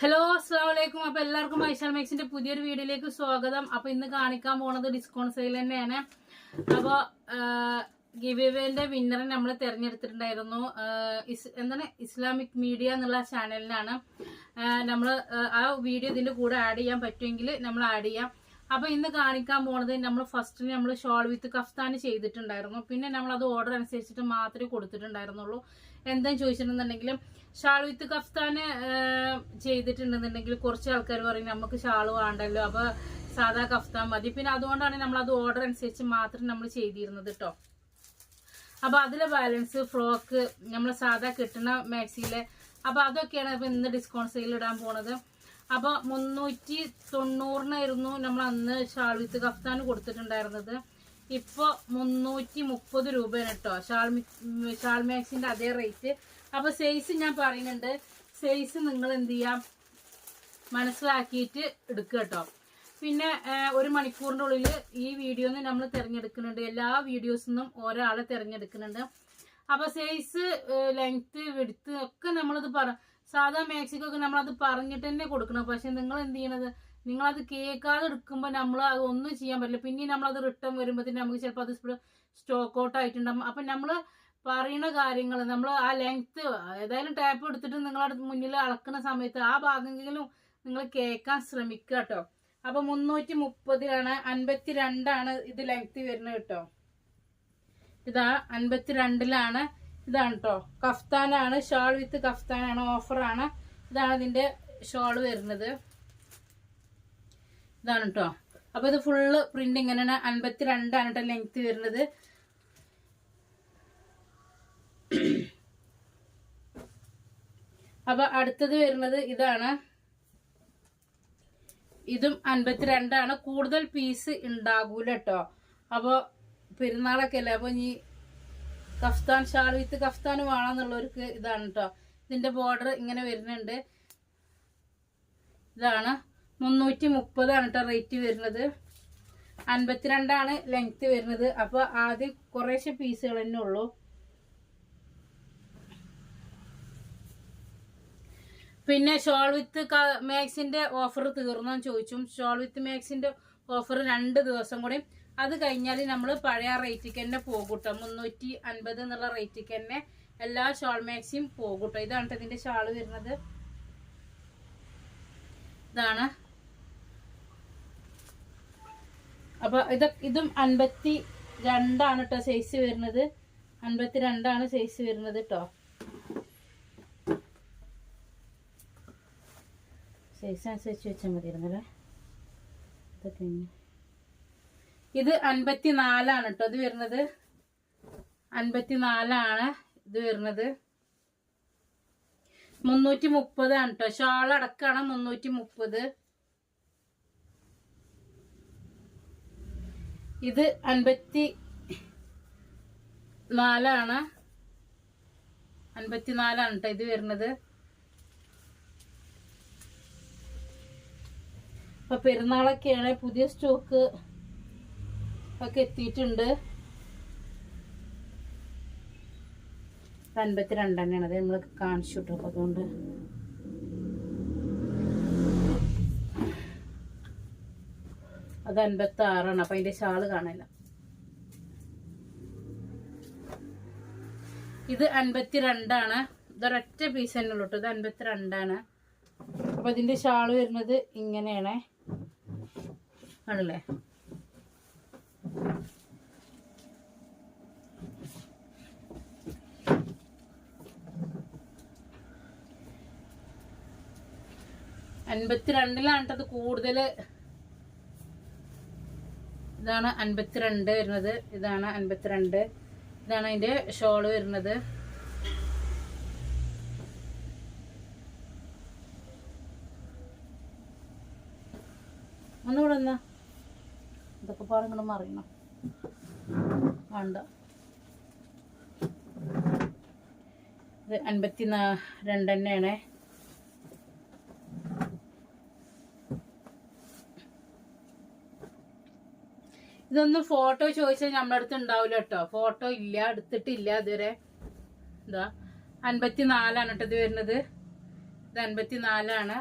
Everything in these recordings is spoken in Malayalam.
ഹലോ അസ്സാം വലൈക്കും അപ്പൊ എല്ലാവർക്കും ഐശാൽ മേക്സിന്റെ പുതിയൊരു വീഡിയോയിലേക്ക് സ്വാഗതം. അപ്പൊ ഇന്ന് കാണിക്കാൻ പോണത് ഡിസ്കൗണ്ട് സെയിൽ തന്നെയാണ്. അപ്പൊ ഗിവിവേന്റെ വിന്നറെ നമ്മൾ തെരഞ്ഞെടുത്തിട്ടുണ്ടായിരുന്നു. എന്താണ്? ഇസ്ലാമിക് മീഡിയ എന്നുള്ള ചാനലിനാണ് നമ്മൾ ആ വീഡിയോ ഇതിന്റെ കൂടെ ആഡ് ചെയ്യാൻ പറ്റുമെങ്കിൽ നമ്മൾ ആഡ് ചെയ്യാം. അപ്പൊ ഇന്ന് കാണിക്കാൻ പോണത് നമ്മൾ ഫസ്റ്റ് നമ്മൾ ഷോൾ വിത്ത് കഫ്താൻ ചെയ്തിട്ടുണ്ടായിരുന്നു. പിന്നെ നമ്മൾ അത് ഓർഡർ അനുസരിച്ചിട്ട് മാത്രമേ കൊടുത്തിട്ടുണ്ടായിരുന്നുള്ളൂ. എന്താന്ന് ചോദിച്ചിട്ടുണ്ടെന്നുണ്ടെങ്കിലും ഷാൾ വിത്ത് കഫ്താന് ചെയ്തിട്ടുണ്ടെന്നുണ്ടെങ്കിൽ കുറച്ച് ആൾക്കാർ പറയും നമുക്ക് ഷാൾ വേണ്ടല്ലോ അപ്പൊ സാധാ കഫ്താൻ മതി. പിന്നെ അതുകൊണ്ടാണ് നമ്മൾ അത് ഓർഡർ അനുസരിച്ച് മാത്രം നമ്മൾ ചെയ്തിരുന്നത് കേട്ടോ അപ്പൊ അതിലെ ബാലൻസ് ഫ്രോക്ക് നമ്മൾ സാധാ കിട്ടുന്ന മാക്സിയിലെ അപ്പൊ അതൊക്കെയാണ് ഇപ്പൊ ഇന്ന് ഡിസ്കൗണ്ട് സെയിൽ ഇടാൻ പോണത്. അപ്പൊ മുന്നൂറ്റി തൊണ്ണൂറിനായിരുന്നു നമ്മൾ അന്ന് ഷാൾ വിത്ത് കഫ്താന് കൊടുത്തിട്ടുണ്ടായിരുന്നത്. ഇപ്പൊ മുന്നൂറ്റി മുപ്പത് രൂപയാണ് കേട്ടോ ഷാൾമി ഷാൾമാക്സിന്റെ അതേ റേറ്റ് അപ്പൊ സൈസ് ഞാൻ പറയുന്നുണ്ട്. സൈസ് നിങ്ങൾ എന്ത് ചെയ്യാം? മനസ്സിലാക്കിയിട്ട് എടുക്കുക കേട്ടോ പിന്നെ ഒരു മണിക്കൂറിന്റെ ഉള്ളിൽ ഈ വീഡിയോന്ന് നമ്മൾ തിരഞ്ഞെടുക്കുന്നുണ്ട്. എല്ലാ വീഡിയോസിന്നും ഒരാളെ തിരഞ്ഞെടുക്കുന്നുണ്ട്. അപ്പൊ സൈസ് ലെങ്ത് വെടുത്ത് ഒക്കെ നമ്മളിത് പറ സാധാ മാക്സിക്കൊക്കെ നമ്മളത് പറഞ്ഞിട്ട് തന്നെ കൊടുക്കണം. പക്ഷെ നിങ്ങൾ എന്ത് ചെയ്യണത്? നിങ്ങളത് കേൾക്കാതെ എടുക്കുമ്പോൾ നമ്മൾ അത് ഒന്നും ചെയ്യാൻ പറ്റില്ല. പിന്നെ നമ്മളത് റിട്ടേൺ വരുമ്പോഴത്തേന് നമുക്ക് ചിലപ്പോൾ അത് സ്റ്റോക്ക് ഔട്ട് ആയിട്ടുണ്ടാകും അപ്പം നമ്മൾ പറയുന്ന കാര്യങ്ങൾ നമ്മൾ ആ ലെങ്ത്ത് ഏതായാലും ടാപ്പ് എടുത്തിട്ട് നിങ്ങളുടെ മുന്നിൽ അളക്കുന്ന സമയത്ത് ആ ഭാഗമെങ്കിലും നിങ്ങൾ കേൾക്കാൻ ശ്രമിക്കുക കേട്ടോ. അപ്പം മുന്നൂറ്റി മുപ്പതിലാണ് അൻപത്തി രണ്ടാണ് ഇത് ലെങ്ത്ത് വരുന്നത് കേട്ടോ. ഇതാ അൻപത്തി രണ്ടിലാണ് ഇതാണ് കേട്ടോ. കഫ്താനാണ് ഷാൾ വിത്ത് കഫ്താനാണ് ഓഫറാണ് ഇതാണ് ഇതിന്റെ ഷാൾ വരുന്നത്. ഇതാണ് കേട്ടോ അപ്പൊ ഇത് ഫുള്ള് പ്രിന്റ് ഇങ്ങനെയാണ്. അൻപത്തി രണ്ടാണ് കേട്ടോ ലെങ്ത് വരുന്നത്. അപ്പൊ അടുത്തത് വരുന്നത് ഇതാണ്. ഇതും അൻപത്തിരണ്ടാണ് കൂടുതൽ പീസ് ഉണ്ടാകൂല കേട്ടോ അപ്പൊ പെരുന്നാളൊക്കെ അല്ലേ? അപ്പൊ ഇനി കഫ്താൻ ഷാൾ വിത്ത് കഫ്താൻ വേണമെന്നുള്ളവർക്ക് ഇതാണ് കേട്ടോ ഇതിന്റെ ബോർഡർ ഇങ്ങനെ വരുന്നുണ്ട്. ഇതാണ്. മുന്നൂറ്റി മുപ്പതാണ് കേട്ടോ റേറ്റ് വരുന്നത്. അൻപത്തിരണ്ടാണ് ലെങ്ത് വരുന്നത്. അപ്പോൾ ആദ്യം കുറേശ്ശെ പീസുകൾ തന്നെ ഉള്ളൂ. പിന്നെ ഷോൾ വിത്ത് മാക്സിന്റെ ഓഫർ തീർന്നോ ചോദിച്ചു. ഷോൾ വിത്ത് മാക്സിന്റെ ഓഫർ രണ്ട് ദിവസം കൂടി. അത് കഴിഞ്ഞാൽ നമ്മൾ പഴയ റേറ്റിക്ക് തന്നെ പോകൂട്ടോ. മുന്നൂറ്റി അൻപത് എന്നുള്ള റേറ്റിക്ക് തന്നെ എല്ലാ ഷോൾ മാക്സിയും പോകൂട്ടോ. ഇതാണ് ഇതിന്റെ ഷാൾ വരുന്നത്. ഇതാണ് അപ്പൊ ഇത് ഇതും അൻപത്തി രണ്ടാണ് കേട്ടോ സൈസ് വരുന്നത്. അൻപത്തി രണ്ടാണ് സൈസ് വരുന്നത് കേട്ടോ സൈസ് അനുസരിച്ച് വെച്ചാൽ മതിയായിരുന്നല്ലേ ഇതൊക്കെ ഇത് അൻപത്തി നാലാണ് കേട്ടോ ഇത് വരുന്നത്. അൻപത്തി നാലാണ് ഇത് വരുന്നത്. മുന്നൂറ്റി മുപ്പതാണ് കേട്ടോ ഷാൾ അടക്കാണ് മുന്നൂറ്റി മുപ്പത്. ഇത് അൻപത്തി നാലാണ്. അൻപത്തി നാലാണ് കേട്ടോ ഇത് വരുന്നത്. അപ്പൊ പെരുന്നാളൊക്കെയാണ് പുതിയ സ്റ്റോക്ക് ഒക്കെ എത്തിയിട്ടുണ്ട്. അൻപത്തി രണ്ടെണ്ണയാണ് അത് നമ്മൾ കാണിച്ചു കേട്ടോ അപ്പൊ അതുകൊണ്ട് അത് അൻപത്തി ആറാണ് അപ്പൊ അതിന്റെ ഷാൾ കാണില്ല ഇത് അൻപത്തി രണ്ടാണ് ഇതൊരൊറ്റ പീസ് തന്നെ ഉള്ളൂ ഇത് അൻപത്തി രണ്ടാണ് അപ്പൊ ഇതിന്റെ ഷാൾ വരുന്നത് ഇങ്ങനെയാണ്. ആണല്ലേ? അൻപത്തിരണ്ടിലാണ് അത് കൂടുതൽ ഇതാണ് അൻപത്തിരണ്ട് വരുന്നത്. ഇതാണ് അൻപത്തിരണ്ട്. ഇതാണ് അതിന്റെ ഷോൾ വരുന്നത്. ഒന്നുകൂടെ എന്നാ ഇതൊക്കെ പാടങ്ങളും അറിയണം വേണ്ട. ഇത് അൻപത്തി രണ്ടെണ്ണയാണേ ഇതൊന്നും ഫോട്ടോ ചോദിച്ചാൽ നമ്മുടെ അടുത്ത് ഉണ്ടാവില്ല കേട്ടോ ഫോട്ടോ ഇല്ല എടുത്തിട്ടില്ല ഇതുവരെ. എന്താ അൻപത്തി നാലാണ് കേട്ടോ ഇത് വരുന്നത്. ഇത് അൻപത്തി നാലാണ്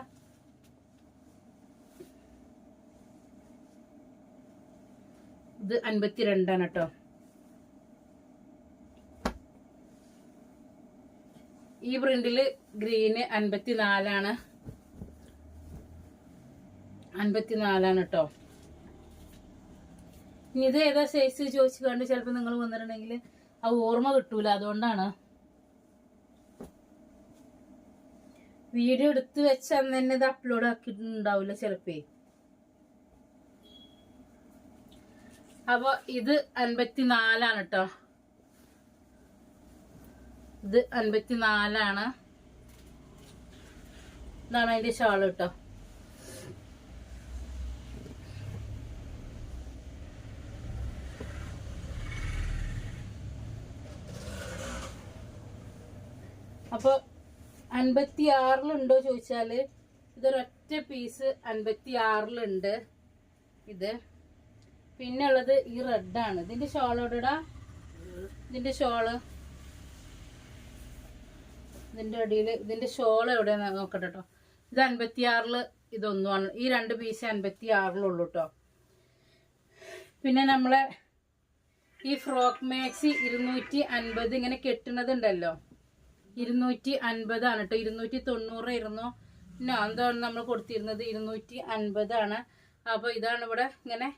ഇത് അൻപത്തി രണ്ടാണ് കേട്ടോ ഈ പ്രിന്റിൽ ഗ്രീന് അൻപത്തി നാലാണ് അൻപത്തി നാലാണ് കേട്ടോ ഇനി ഇത് ഏതാ സൈസ് ചോദിച്ചു കണ്ട് ചിലപ്പോൾ നിങ്ങൾ വന്നിട്ടുണ്ടെങ്കിൽ ആ ഓർമ്മ കിട്ടൂല. അതുകൊണ്ടാണ്. വീഡിയോ എടുത്ത് വെച്ച് അന്ന് തന്നെ ഇത് അപ്ലോഡ് ആക്കിയിട്ടുണ്ടാവില്ല ചിലപ്പേ. അപ്പൊ ഇത് അൻപത്തി നാലാണ് കേട്ടോ ഇത് അൻപത്തി നാലാണ് ഇതാണ് അതിന്റെ ഷാൾ കേട്ടോ അപ്പൊ അൻപത്തി ആറിലുണ്ടോ ചോദിച്ചാൽ ഇതൊരൊറ്റ പീസ് അൻപത്തി ആറിലുണ്ട് ഇത്. പിന്നെ ഉള്ളത് ഈ റെഡാണ് ഇതിന്റെ ഷോൾ എവിടെടാ? ഇതിന്റെ ഷോൾ ഇതിന്റെ അടിയിൽ ഇതിന്റെ ഷോൾ എവിടെ നോക്കട്ടെ കേട്ടോ ഇത് അൻപത്തി ആറിൽ ഇതൊന്നുമാണ്. ഈ രണ്ട് പീസ് അൻപത്തി ആറിലുള്ളൂ കേട്ടോ പിന്നെ നമ്മളെ ഈ ഫ്രോക്ക് മാക്സി ഇരുന്നൂറ്റി അൻപത് ഇങ്ങനെ കെട്ടുന്നതുണ്ടല്ലോ ഇരുന്നൂറ്റി അൻപതാണ് കേട്ടോ. ഇരുന്നൂറ്റി തൊണ്ണൂറായിരുന്നു പിന്നെ എന്താണ് നമ്മൾ കൊടുത്തിരുന്നത്? ഇരുന്നൂറ്റി അൻപതാണ് അപ്പോൾ ഇതാണ് ഇവിടെ ഇങ്ങനെ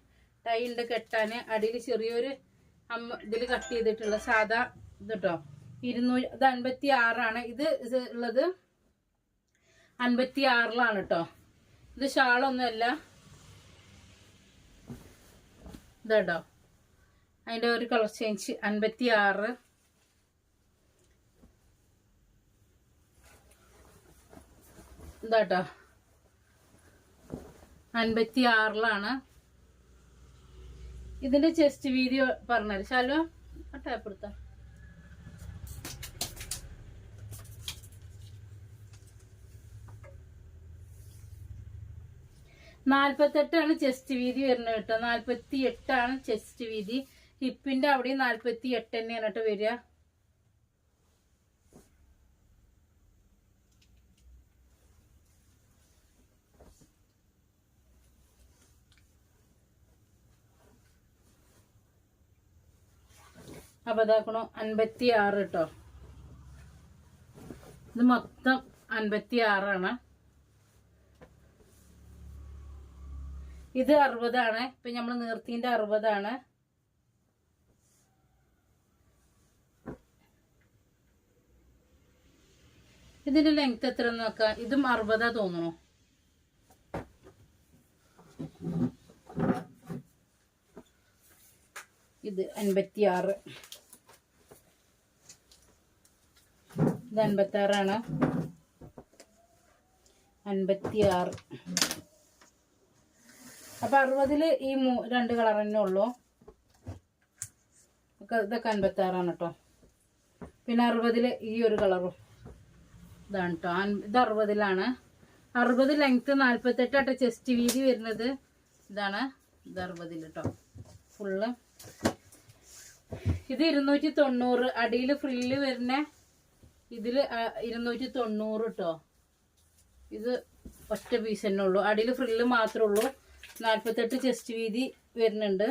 ടൈ ഉണ്ട് കെട്ടാൻ. അടിയിൽ ചെറിയൊരു അമ്മ ഇതിൽ കട്ട് ചെയ്തിട്ടുള്ള സാധാ ഇത് കേട്ടോ. ഇരുന്നൂറ്റി ഇത് അൻപത്തി ആറാണ് ഇത് ഉള്ളത് അൻപത്തി ആറിലാണ് കേട്ടോ. ഇത് ഷാളൊന്നുമല്ല. ഇതാട്ടോ അതിന്റെ ഒരു കളർ ചേഞ്ച് അൻപത്തി ആറ് ഇതാട്ടോ അൻപത്തി ആറിലാണ് ഇതിന്റെ ചെസ്റ്റ് വീതി പറഞ്ഞത്. ശാലോ ടാപ്പ് എടുത്ത. നാൽപ്പത്തെട്ടാണ് ചെസ്റ്റ് വീതി വരുന്നത് കേട്ടോ. നാൽപ്പത്തി എട്ടാണ് ചെസ്റ്റ് വീതി ഹിപ്പിന്റെ അവിടെയും നാൽപ്പത്തി എട്ട് തന്നെയാണ് കേട്ടോ വരിക. അപ്പൊ ഇതാക്കണു അൻപത്തി ആറ് കേട്ടോ ഇത് മൊത്തം അൻപത്തി ആറാണ് ഇത് അറുപതാണ്. ഇപ്പൊ നമ്മൾ നീർത്തിന്റെ അറുപതാണ്. ഇതിന്റെ ലെങ്ത് എത്ര നോക്കാം. ഇതും അറുപതാ തോന്നണു. ഇത് അൻപത്തി ആറ് ഇത് അൻപത്തി ആറാണ് അൻപത്തി ആറ് അപ്പൊ അറുപതിൽ ഈ മൂ രണ്ട് കളർ തന്നെ ഉള്ളൂ. ഇതൊക്കെ അൻപത്തി ആറാണ് കേട്ടോ പിന്നെ അറുപതിൽ ഈ ഒരു കളറും ഇതാണ് കേട്ടോ ഇത് അറുപതിലാണ്. അറുപത് ലെങ്ത് നാൽപ്പത്തെട്ടാട്ടോ ചെസ്റ്റ് വീതി വരുന്നത് ഇതാണ് ഇത് അറുപതിൽ കേട്ടോ ഫുള്ള് ഇത് ഇരുന്നൂറ്റി തൊണ്ണൂറ് അടിയിൽ ഫ്രില്ല് വരുന്ന ഇതിൽ ഇരുന്നൂറ്റി തൊണ്ണൂറ് കേട്ടോ ഇത് ഒറ്റ പീസ് തന്നെ ഉള്ളൂ. അടിയിൽ ഫ്രില്ല് മാത്രമേ ഉള്ളൂ. നാൽപ്പത്തെട്ട് ചെസ്റ്റ് വീതി വരുന്നുണ്ട്.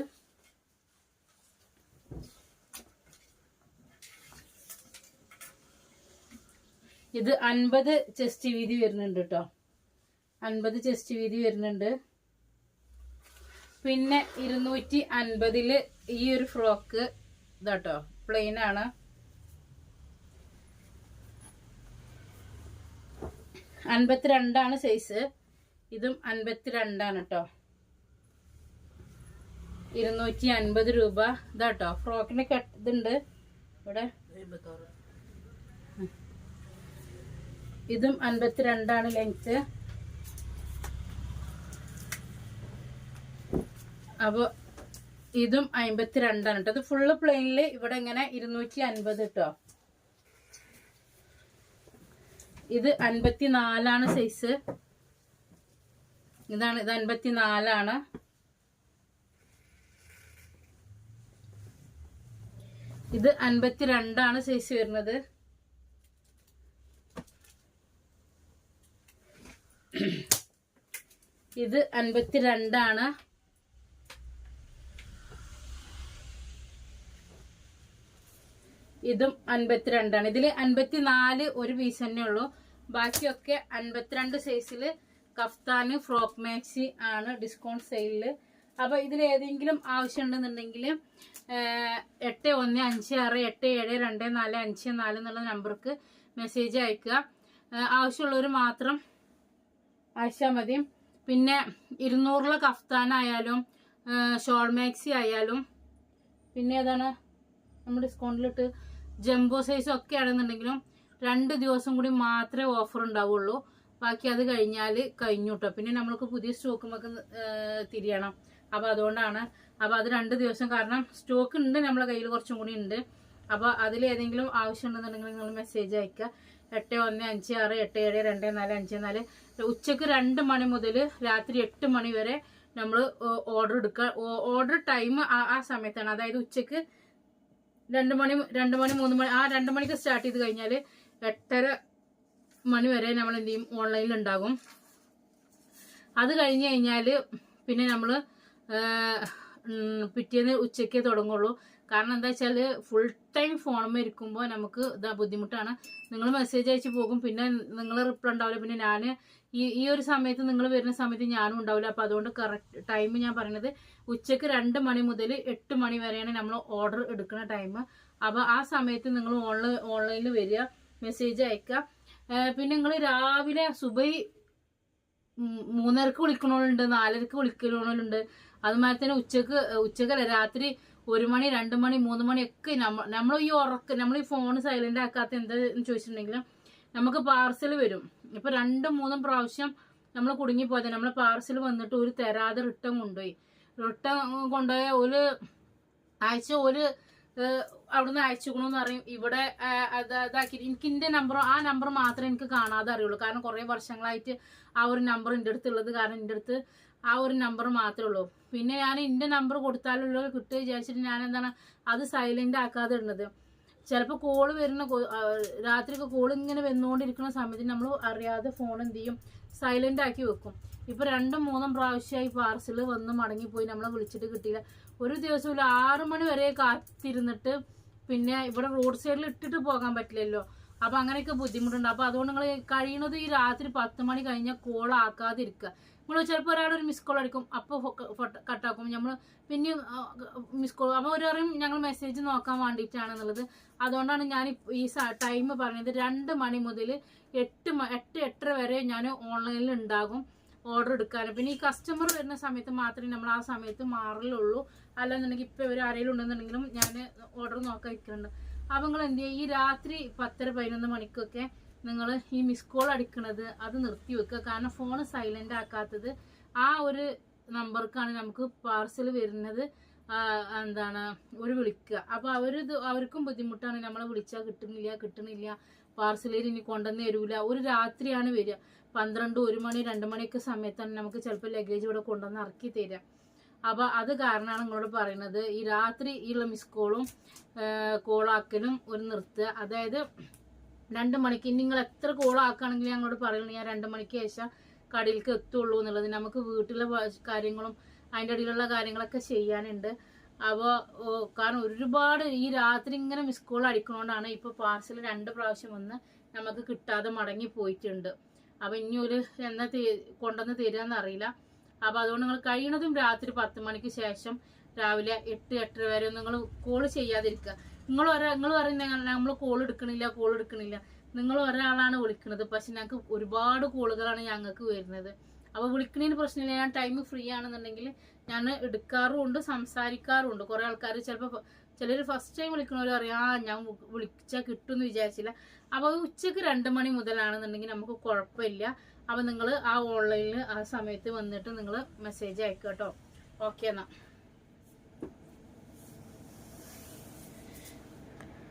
ഇത് അൻപത് ചെസ്റ്റ് വീതി വരുന്നുണ്ട് കേട്ടോ അൻപത് ചെസ്റ്റ് വീതി വരുന്നുണ്ട്. പിന്നെ ഇരുന്നൂറ്റി അൻപതിൽ ഈ ഒരു ഫ്രോക്ക് ഇതാട്ടോ. പ്ലെയിൻ ആണ്. അൻപത്തിരണ്ടാണ് സൈസ് ഇതും അൻപത്തിരണ്ടാണ് കേട്ടോ ഇരുന്നൂറ്റി അൻപത് രൂപ. ഇതാട്ടോ. ഫ്രോക്കിന് കട്ട് ഇവിടെ. ഇതും ഇതും അൻപത്തിരണ്ടാണ് ലെങ്ത് അപ്പോൾ ഇതും അമ്പത്തിരണ്ടാണ് കേട്ടോ ഇത് ഫുള്ള് പ്ലെയിനിൽ ഇവിടെ ഇങ്ങനെ ഇരുന്നൂറ്റി അൻപത് കേട്ടോ ഇത് അൻപത്തി നാലാണ് സൈസ് ഇതാണ് ഇത് അൻപത്തി നാലാണ് ഇത് അൻപത്തി രണ്ടാണ് സൈസ് വരുന്നത്. ഇത് അൻപത്തി രണ്ടാണ് ഇതും അൻപത്തിരണ്ടാണ്. ഇതിൽ അൻപത്തിനാല് ഒരു പീസ് തന്നെ ഉള്ളൂ. ബാക്കിയൊക്കെ അൻപത്തിരണ്ട് സൈസിൽ കഫ്താന് ഫ്രോക്ക് മാക്സി ആണ് ഡിസ്കൗണ്ട് സെയിലിൽ അപ്പോൾ ഇതിൽ ഏതെങ്കിലും ആവശ്യമുണ്ടെന്നുണ്ടെങ്കിൽ എട്ട് ഒന്ന് അഞ്ച് ആറ് എട്ട് ഏഴ് രണ്ട് നാല് അഞ്ച് നാല് എന്നുള്ള നമ്പർക്ക് മെസ്സേജ് അയക്കുക. ആവശ്യമുള്ളവർ മാത്രം അയച്ചാൽ മതി. പിന്നെ ഇരുന്നൂറിലെ കഫ്താനായാലും ഷോൾ മാക്സി ആയാലും പിന്നെ ഏതാണ്? നമ്മൾ ഡിസ്കൗണ്ടിലിട്ട് ജംബോ സൈസ് ഒക്കെ ആണെന്നുണ്ടെങ്കിലും രണ്ട് ദിവസം കൂടി മാത്രമേ ഓഫർ ഉണ്ടാവുള്ളൂ. ബാക്കി അത് കഴിഞ്ഞാൽ കഴിഞ്ഞു കേട്ടോ പിന്നെ നമ്മൾക്ക് പുതിയ സ്റ്റോക്കുമൊക്കെ തിരിയണം. അപ്പോൾ അതുകൊണ്ടാണ്. അപ്പോൾ അത് രണ്ട് ദിവസം കാരണം സ്റ്റോക്ക് ഉണ്ട് നമ്മളെ കയ്യിൽ കുറച്ചും കൂടി ഉണ്ട് അപ്പോൾ അതിൽ ഏതെങ്കിലും ആവശ്യം ഉണ്ടെന്നുണ്ടെങ്കിൽ നിങ്ങൾ മെസ്സേജ് അയക്കുക എട്ട് ഒന്ന് അഞ്ച് ആറ് എട്ട് ഏഴ് രണ്ട് നാല് അഞ്ച് നാല്. ഉച്ചയ്ക്ക് രണ്ട് മണി മുതൽ രാത്രി എട്ട് മണി വരെ നമ്മൾ ഓർഡർ എടുക്കുക ഓർഡർ ടൈം ആ സമയത്താണ്. അതായത് ഉച്ചയ്ക്ക് രണ്ട് മണി രണ്ട് മണി മൂന്ന് മണി ആ രണ്ട് മണിക്ക് സ്റ്റാർട്ട് ചെയ്ത് കഴിഞ്ഞാൽ എട്ടര മണി വരെ നമ്മൾ എന്ത് ചെയ്യും? ഓൺലൈനിൽ ഉണ്ടാകും. അത് കഴിഞ്ഞ് കഴിഞ്ഞാൽ പിന്നെ നമ്മൾ പിറ്റേന്ന് ഉച്ചയ്ക്കേ തുടങ്ങുള്ളൂ. കാരണം എന്താ വെച്ചാൽ ഫുൾ ടൈം ഫോണുമ്പോൾ ഇരിക്കുമ്പോൾ നമുക്ക് ഇതാ ബുദ്ധിമുട്ടാണ്. നിങ്ങൾ മെസ്സേജ് അയച്ച് പോകും. പിന്നെ നിങ്ങൾ റിപ്ലൈ ഉണ്ടാവില്ല. പിന്നെ ഞാൻ ഈ ഈ ഒരു സമയത്ത് നിങ്ങൾ വരുന്ന സമയത്ത് ഞാനും ഉണ്ടാവില്ല. അപ്പോൾ അതുകൊണ്ട് കറക്റ്റ് ടൈം ഞാൻ പറയുന്നത് ഉച്ചയ്ക്ക് രണ്ട് മണി മുതൽ എട്ട് മണി വരെയാണ് നമ്മൾ ഓർഡർ എടുക്കുന്ന ടൈം അപ്പോൾ ആ സമയത്ത് നിങ്ങൾ ഓൺലൈൻ ഓൺലൈനിൽ വരിക മെസ്സേജ് അയക്കുക പിന്നെ നിങ്ങൾ രാവിലെ സുബൈ മൂന്നരക്ക് വിളിക്കണോളുണ്ട് നാലരക്ക് വിളിക്കണോളുണ്ട് അതുമാതിരി തന്നെ ഉച്ചയ്ക്ക് ഉച്ചക്കല്ല രാത്രി ഒരു മണി രണ്ട് മണി മൂന്ന് മണി ഒക്കെ നമ്മൾ ഈ ഉറക്ക നമ്മൾ ഈ ഫോൺ സൈലന്റ് ആക്കാത്ത എന്താന്ന് ചോദിച്ചിട്ടുണ്ടെങ്കിലും നമുക്ക് പാർസൽ വരും. ഇപ്പൊ രണ്ടും മൂന്നും പ്രാവശ്യം നമ്മൾ കുടുങ്ങിപ്പോയത്. നമ്മളെ പാർസൽ വന്നിട്ട് ഒരു തരാതെ റിട്ടേൺ കൊണ്ടുപോയി. റിട്ടേൺ കൊണ്ടുപോയ ഒരു ആഴ്ച ഒരു അവിടുന്ന് അയച്ചുക്കണമെന്ന് പറയും ഇവിടെ അതാക്കി. എനിക്ക് എന്റെ നമ്പർ ആ നമ്പർ മാത്രമേ എനിക്ക് കാണാതെ അറിയുള്ളൂ. കാരണം കുറേ വർഷങ്ങളായിട്ട് ആ ഒരു നമ്പർ എന്റെ അടുത്തുള്ളത് കാരണം എന്റെ അടുത്ത് ആ ഒരു നമ്പർ മാത്രമേ ഉള്ളൂ. പിന്നെ ഞാൻ എന്റെ നമ്പർ കൊടുത്താലുള്ള കിട്ടുക വിചാരിച്ചിട്ട് ഞാൻ എന്താണ് അത് സൈലന്റ് ആക്കാതെ ഇടുന്നത്. ചിലപ്പോൾ കോൾ വരുന്ന രാത്രിയൊക്കെ കോൾ ഇങ്ങനെ വന്നുകൊണ്ടിരിക്കുന്ന സമയത്ത് നമ്മൾ അറിയാതെ ഫോൺ എന്ത് ചെയ്യും? സൈലന്റ് ആക്കി വെക്കും. ഇപ്പോൾ രണ്ടും മൂന്നും പ്രാവശ്യമായി പാർസൽ വന്ന് മടങ്ങിപ്പോയി നമ്മളെ വിളിച്ചിട്ട് കിട്ടിയില്ല. ഒരു ദിവസം ഒരു ആറ് മണി വരെ കാത്തിരുന്നിട്ട് പിന്നെ ഇവിടെ റോഡ് സൈഡിൽ ഇട്ടിട്ട് പോകാൻ പറ്റില്ലല്ലോ. അപ്പം അങ്ങനെയൊക്കെ ബുദ്ധിമുട്ടുണ്ട്. അപ്പോൾ അതുകൊണ്ട് നിങ്ങൾ കഴിയുന്നത് ഈ രാത്രി പത്ത് മണി കഴിഞ്ഞാൽ കോൾ ആക്കാതിരിക്കുക. നമ്മൾ ചിലപ്പോൾ ഒരാളൊരു മിസ് കോൾ അടിക്കും. അപ്പോൾ കട്ടാക്കും നമ്മൾ പിന്നെയും മിസ് കോൾ അപ്പോൾ ഒരു ഞങ്ങൾ മെസ്സേജ് നോക്കാൻ വേണ്ടിയിട്ടാണെന്നുള്ളത് അതുകൊണ്ടാണ് ഞാൻ ഈ ടൈം പറഞ്ഞത് രണ്ട് മണി മുതൽ എട്ട് എട്ട് എട്ടര വരെ ഞാൻ ഓൺലൈനിൽ ഉണ്ടാകും ഓർഡർ എടുക്കാൻ പിന്നെ ഈ കസ്റ്റമർ വരുന്ന സമയത്ത് മാത്രമേ നമ്മൾ ആ സമയത്ത് മാറലുള്ളൂ. അല്ലാന്നുണ്ടെങ്കിൽ ഇപ്പൊ ഇവർ ആരെങ്കിലും ഉണ്ടെന്നുണ്ടെങ്കിലും ഞാൻ ഓർഡർ നോക്കാൻ ഇരിക്കുന്നുണ്ട് അപ്പൊ നിങ്ങൾ എന്ത് ചെയ്യുക ഈ രാത്രി പത്തര പതിനൊന്ന് മണിക്കൊക്കെ നിങ്ങൾ ഈ മിസ് കോൾ അടിക്കണത് അത് നിർത്തി വെക്കുക. കാരണം ഫോൺ സൈലന്റ് ആക്കാത്തത് ആ ഒരു നമ്പർക്കാണ് നമുക്ക് പാർസൽ വരുന്നത്. എന്താണ് ഒരു വിളിക്കുക. അപ്പോൾ അവർ അവർക്കും ബുദ്ധിമുട്ടാണ്. നമ്മളെ വിളിച്ചാൽ കിട്ടുന്നില്ല കിട്ടുന്നില്ല പാർസലിൽ ഇനി കൊണ്ടുവന്ന് തരൂല. ഒരു രാത്രിയാണ് വരിക. പന്ത്രണ്ട് ഒരു മണി രണ്ട് മണിയൊക്കെ സമയത്താണ് നമുക്ക് ചിലപ്പോൾ ലഗേജ് ഇവിടെ കൊണ്ടുവന്ന് ഇറക്കി തരിക. അപ്പോൾ അത് കാരണമാണ് നിങ്ങളോട് പറയുന്നത്. ഈ രാത്രി ഈ മിസ് കോളും കോളാക്കലും ഒരു നിർത്തുക. അതായത് രണ്ട് മണിക്ക് നിങ്ങൾ എത്ര കോൾ ആക്കുകയാണെങ്കിൽ ഞങ്ങളോട് പറയുന്നത് ഞാൻ രണ്ട് മണിക്ക് ശേഷം കടയിലേക്ക് എത്തുള്ളൂ എന്നുള്ളത്. നമുക്ക് വീട്ടിലെ കാര്യങ്ങളും അതിന്റെ ഇടയിലുള്ള കാര്യങ്ങളൊക്കെ ചെയ്യാനുണ്ട്. അപ്പോൾ കാരണം ഒരുപാട് ഈ രാത്രി ഇങ്ങനെ മിസ് കോൾ അടിക്കണോണ്ടാണ് ഇപ്പോൾ പാർസൽ രണ്ട് പ്രാവശ്യം വന്ന് നമുക്ക് കിട്ടാതെ മടങ്ങി പോയിട്ടുണ്ട്. അപ്പോൾ ഇനി ഒരു എന്നാ കൊണ്ടുവന്ന് തരാമെന്ന് അറിയില്ല. അപ്പോൾ അതുകൊണ്ട് നിങ്ങൾ കഴിയണതും രാത്രി പത്ത് മണിക്ക് ശേഷം രാവിലെ എട്ട് എട്ടര വരെ നിങ്ങൾ കോൾ ചെയ്യാതിരിക്കുക. നിങ്ങൾ ഒരാ നിങ്ങൾ പറയുന്ന നമ്മൾ കോൾ എടുക്കണില്ല കോൾ എടുക്കണില്ല. നിങ്ങൾ ഒരാളാണ് വിളിക്കുന്നത് പക്ഷെ ഞങ്ങൾക്ക് ഒരുപാട് കോളുകളാണ് ഞങ്ങൾക്ക് വരുന്നത്. അപ്പോൾ വിളിക്കുന്നതിന് പ്രശ്നമില്ല. ഞാൻ ടൈം ഫ്രീ ആണെന്നുണ്ടെങ്കിൽ ഞാൻ എടുക്കാറുമുണ്ട് സംസാരിക്കാറുമുണ്ട്. കുറേ ആൾക്കാർ ചിലപ്പോൾ ചിലർ ഫസ്റ്റ് ടൈം വിളിക്കണവർ അറിയാം ആ ഞാൻ വിളിച്ചാൽ കിട്ടുമെന്ന് വിചാരിച്ചില്ല. അപ്പോൾ ഉച്ചയ്ക്ക് രണ്ട് മണി മുതലാണെന്നുണ്ടെങ്കിൽ നമുക്ക് കുഴപ്പമില്ല. അപ്പോൾ നിങ്ങൾ ആ ഓൺലൈനിൽ ആ സമയത്ത് വന്നിട്ട് നിങ്ങൾ മെസ്സേജ് അയക്കുക കേട്ടോ. ഓക്കെ എന്നാൽ